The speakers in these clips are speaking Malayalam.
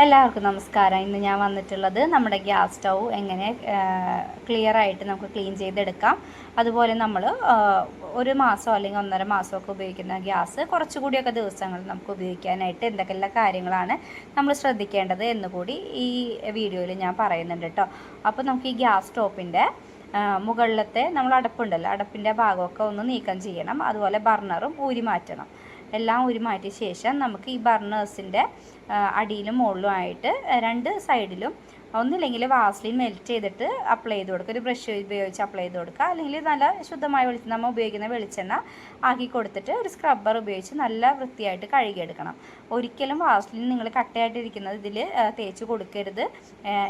എല്ലാവർക്കും നമസ്കാരം. ഇന്ന് ഞാൻ വന്നിട്ടുള്ളത് നമ്മുടെ ഗ്യാസ് സ്റ്റൗ എങ്ങനെ ക്ലിയർ ആയിട്ട് നമുക്ക് ക്ലീൻ ചെയ്തെടുക്കാം. അതുപോലെ നമ്മൾ ഒരു മാസം അല്ലെങ്കിൽ ഒന്നര മാസമൊക്കെ ഉപയോഗിക്കുന്ന ഗ്യാസ് കുറച്ചുകൂടിയൊക്കെ ദിവസങ്ങൾ നമുക്ക് ഉപയോഗിക്കാനായിട്ട് എന്തൊക്കെയുള്ള കാര്യങ്ങളാണ് നമ്മൾ ശ്രദ്ധിക്കേണ്ടത് എന്നുകൂടി ഈ വീഡിയോയിൽ ഞാൻ പറയുന്നുണ്ട് കേട്ടോ അപ്പോൾ നമുക്ക് ഈ ഗ്യാസ് സ്റ്റോപ്പിന്റെ മുകളിലത്തെ നമ്മൾ അടപ്പുണ്ടല്ലോ. അടപ്പിന്റെ ഭാഗമൊക്കെ ഒന്ന് നീക്കം ചെയ്യണം. അതുപോലെ ബർണറും ഊരി മാറ്റണം. എല്ലാം ഉരുമാറ്റിയ ശേഷം നമുക്ക് ഈ ബർണേഴ്സിന്റെ അടിയിലും മുകളിലുമായിട്ട് രണ്ട് സൈഡിലും ഒന്നില്ലെങ്കിൽ വാസ്ലിൻ മെൽറ്റ് ചെയ്തിട്ട് അപ്ലൈ ചെയ്ത് കൊടുക്കുക. ഒരു ബ്രഷ് ഉപയോഗിച്ച് അപ്ലൈ ചെയ്ത് കൊടുക്കുക. അല്ലെങ്കിൽ നല്ല ശുദ്ധമായ വെളിച്ചെണ്ണ നമ്മൾ ഉപയോഗിക്കുന്ന വെളിച്ചെണ്ണ ആക്കി കൊടുത്തിട്ട് ഒരു സ്ക്രബ്ബർ ഉപയോഗിച്ച് നല്ല വൃത്തിയായിട്ട് കഴുകിയെടുക്കണം. ഒരിക്കലും വാസ്ലിൻ നിങ്ങൾ കട്ടയായിട്ടിരിക്കുന്നത് ഇതിൽ തേച്ച് കൊടുക്കരുത്.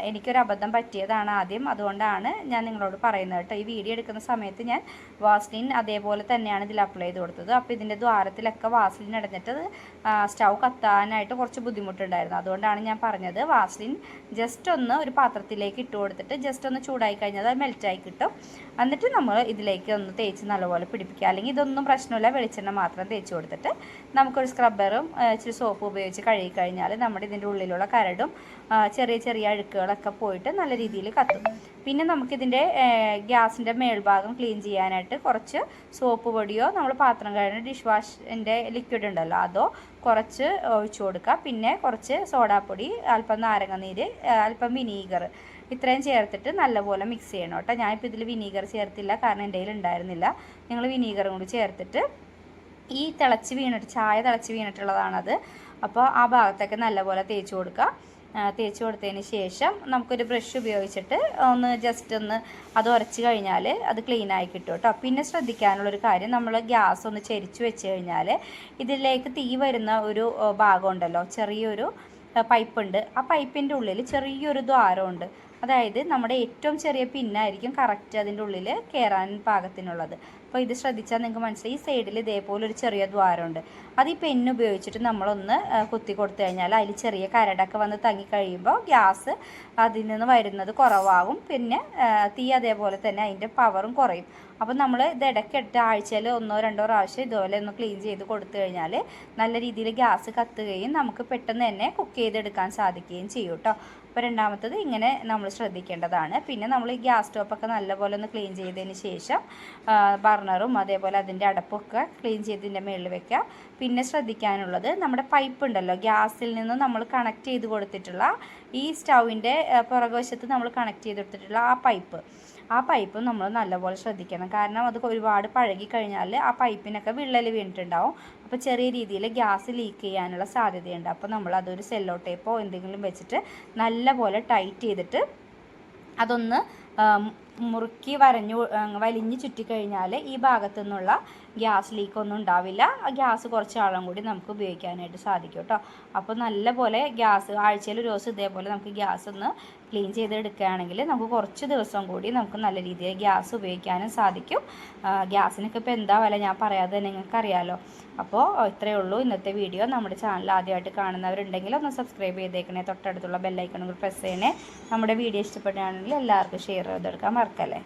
എനിക്കൊരു അബദ്ധം പറ്റിയതാണ് ആദ്യം. അതുകൊണ്ടാണ് ഞാൻ നിങ്ങളോട് പറയുന്നത് കേട്ടോ. ഈ വീഡിയോ എടുക്കുന്ന സമയത്ത് ഞാൻ വാസ്ലിൻ അതേപോലെ തന്നെയാണ് ഇതിൽ അപ്ലൈ ചെയ്ത് കൊടുത്തത്. അപ്പോൾ ഇതിന്റെ ദ്വാരത്തിലൊക്കെ വാസ്ലിൻ അടഞ്ഞിട്ട് സ്റ്റൗ കത്താനായിട്ട് കുറച്ച് ബുദ്ധിമുട്ടുണ്ടായിരുന്നു. അതുകൊണ്ടാണ് ഞാൻ പറഞ്ഞത് വാസ്ലിൻ ജസ്റ്റ് ഒന്ന് ഒരു പാത്രത്തിലേക്ക് ഇട്ട് കൊടുത്തിട്ട് ജസ്റ്റ് ഒന്ന് ചൂടായി കഴിഞ്ഞാൽ അത് മെൽറ്റായി കിട്ടും. എന്നിട്ട് നമ്മൾ ഇതിലേക്ക് ഒന്ന് തേച്ച് നല്ലപോലെ പിടിപ്പിക്കുക. അല്ലെങ്കിൽ ഇതൊന്നും പ്രശ്നമില്ല. വെളിച്ചെണ്ണ മാത്രം തേച്ച് കൊടുത്തിട്ട് നമുക്കൊരു സ്ക്രബ്ബറും ഇച്ചിരി സോപ്പ് ഉപയോഗിച്ച് കഴുകി കഴിഞ്ഞാൽ നമ്മുടെ ഇതിന്റെ ഉള്ളിലുള്ള കരടും ചെറിയ ചെറിയ അഴുക്കുകളൊക്കെ പോയിട്ട് നല്ല രീതിയിൽ കത്തും. പിന്നെ നമുക്കിതിന്റെ ഗ്യാസിന്റെ മേൽഭാഗം ക്ലീൻ ചെയ്യാനായിട്ട് കുറച്ച് സോപ്പ് പൊടിയോ നമ്മൾ പാത്രം കഴുകുന്ന ഡിഷ് വാഷിന്റെ ലിക്വിഡ് ഉണ്ടല്ലോ അതോ കുറച്ച് ഒഴിച്ചു കൊടുക്കുക പിന്നെ കുറച്ച് സോഡാപ്പൊടി അല്പം നാരങ്ങനീര് അല്പം വിനീഗർ ഇത്രയും ചേർത്തിട്ട് നല്ലപോലെ മിക്സ് ചെയ്യണം കേട്ടോ. ഞാനിപ്പോൾ ഇതിൽ വിനീഗർ ചേർത്തില്ല കാരണം എന്റെ ഉണ്ടായിരുന്നില്ല. നിങ്ങൾ വിനീഗറും കൂടി ചേർത്തിട്ട് ഈ തിളച്ച് വീണിട്ട് ചായ തിളച്ച് വീണിട്ടുള്ളതാണത്. അപ്പോൾ ആ ഭാഗത്തൊക്കെ നല്ലപോലെ തേച്ച് കൊടുക്കുക തേച്ച് കൊടുത്തതിന് ശേഷം നമുക്കൊരു ബ്രഷ് ഉപയോഗിച്ചിട്ട് ഒന്ന് ജസ്റ്റ് ഒന്ന് അത് ഉരച്ച് കഴിഞ്ഞാൽ അത് ക്ലീൻ ആയി കിട്ടും കേട്ടോ. പിന്നെ ശ്രദ്ധിക്കാനുള്ളൊരു കാര്യം നമ്മൾ ഗ്യാസ് ഒന്ന് ചെരിച്ച് വെച്ച് കഴിഞ്ഞാൽ ഇതിലേക്ക് തീ വരുന്ന ഒരു ഭാഗമുണ്ടല്ലോ ചെറിയൊരു പൈപ്പുണ്ട് ആ പൈപ്പിന്റെ ഉള്ളിൽ ചെറിയൊരു ദ്വാരമുണ്ട്. അതായത് നമ്മുടെ ഏറ്റവും ചെറിയ പിന്നായിരിക്കും കറക്റ്റ് അതിന്റെ ഉള്ളിൽ കയറാൻ പാകത്തിനുള്ളത്. അപ്പോൾ ഇത് ശ്രദ്ധിച്ചാൽ നിങ്ങൾക്ക് മനസ്സിലായി. ഈ സൈഡിൽ ഇതേപോലെ ഒരു ചെറിയ ദ്വാരമുണ്ട്. അത് ഈ പെന്ന് ഉപയോഗിച്ചിട്ട് നമ്മളൊന്ന് കുത്തി കൊടുത്തു കഴിഞ്ഞാൽ അതിൽ ചെറിയ കരടൊക്കെ വന്ന് തങ്ങി കഴിയുമ്പോൾ ഗ്യാസ് അതിൽ നിന്ന് വരുന്നത് കുറവാകും പിന്നെ തീ അതേപോലെ തന്നെ അതിന്റെ പവറും കുറയും. അപ്പോൾ നമ്മൾ ഇത് ഇടയ്ക്കിട്ട് ആഴ്ചയിൽ ഒന്നോ രണ്ടോ പ്രാവശ്യം ഇതുപോലെ ഒന്ന് ക്ലീൻ ചെയ്ത് കൊടുത്തു കഴിഞ്ഞാൽ നല്ല രീതിയിൽ ഗ്യാസ് കത്തുകയും നമുക്ക് പെട്ടെന്ന് തന്നെ കുക്ക് ചെയ്തെടുക്കാൻ സാധിക്കുകയും ചെയ്യും കേട്ടോ അപ്പോൾ രണ്ടാമത്തത് ഇങ്ങനെ നമ്മൾ ശ്രദ്ധിക്കേണ്ടതാണ്. പിന്നെ നമ്മൾ ഈ ഗ്യാസ് സ്റ്റോപ്പൊക്കെ നല്ലപോലെ ഒന്ന് ക്ലീൻ ചെയ്തതിന് ശേഷം ബർണറും അതേപോലെ അതിന്റെ അടപ്പൊക്കെ ക്ലീൻ ചെയ്തതിന്റെ മുകളിൽ വെക്കുക. പിന്നെ ശ്രദ്ധിക്കാനുള്ളത് നമ്മുടെ പൈപ്പ് ഉണ്ടല്ലോ ഗ്യാസിൽ നിന്ന് നമ്മൾ കണക്ട് ചെയ്ത് കൊടുത്തിട്ടുള്ള ഈ സ്റ്റൗവിന്റെ പുറകുവശത്ത് നമ്മൾ കണക്ട് ചെയ്ത് കൊടുത്തിട്ടുള്ള ആ പൈപ്പ്. ആ പൈപ്പ് നമ്മൾ നല്ലപോലെ ശ്രദ്ധിക്കണം. കാരണം അത് ഒരുപാട് പഴകി കഴിഞ്ഞാൽ ആ പൈപ്പിനൊക്കെ വിള്ളൽ വീണിട്ടുണ്ടാവും. അപ്പോൾ ചെറിയ രീതിയിൽ ഗ്യാസ് ലീക്ക് ചെയ്യാനുള്ള സാധ്യതയുണ്ട്. അപ്പോൾ നമ്മൾ അതൊരു സെല്ലോ ടേപ്പോ എന്തെങ്കിലും വെച്ചിട്ട് നല്ലപോലെ ടൈറ്റ് ചെയ്തിട്ട് അതൊന്ന് മുറുക്കി വരഞ്ഞു വലിഞ്ഞ് ചുറ്റിക്കഴിഞ്ഞാൽ ഈ ഭാഗത്തു നിന്നുള്ള ഗ്യാസ് ലീക്കൊന്നും ഉണ്ടാവില്ല. ഗ്യാസ് കുറച്ച് ആളും കൂടി നമുക്ക് ഉപയോഗിക്കാനായിട്ട് സാധിക്കും കേട്ടോ. അപ്പോൾ നല്ലപോലെ ഗ്യാസ് ആഴ്ചയിൽ ഒരു ദിവസം ഇതേപോലെ നമുക്ക് ഗ്യാസ് ഒന്ന് ക്ലീൻ ചെയ്തെടുക്കുകയാണെങ്കിൽ നമുക്ക് കുറച്ച് ദിവസം കൂടി നമുക്ക് നല്ല രീതിയിൽ ഗ്യാസ് ഉപയോഗിക്കാനും സാധിക്കും. ഗ്യാസിനൊക്കെ ഇപ്പോൾ എന്താ വില? ഞാൻ പറയാതെ നിങ്ങൾക്ക് അറിയാമല്ലോ അപ്പോൾ ഇത്രയേ ഉള്ളൂ. ഇന്നത്തെ വീഡിയോ നമ്മുടെ ചാനൽ ആദ്യമായിട്ട് കാണുന്നവരുണ്ടെങ്കിൽ ഒന്ന് സബ്സ്ക്രൈബ് ചെയ്തേക്കണേ. തൊട്ടടുത്തുള്ള ബെല്ലൈക്കണുകൾ പ്രസ് ചെയ്യണേ. നമ്മുടെ വീഡിയോ ഇഷ്ടപ്പെടുകയാണെങ്കിൽ എല്ലാവർക്കും ഷെയർ ചെയ്തെടുക്കാൻ മറക്കല്ലേ?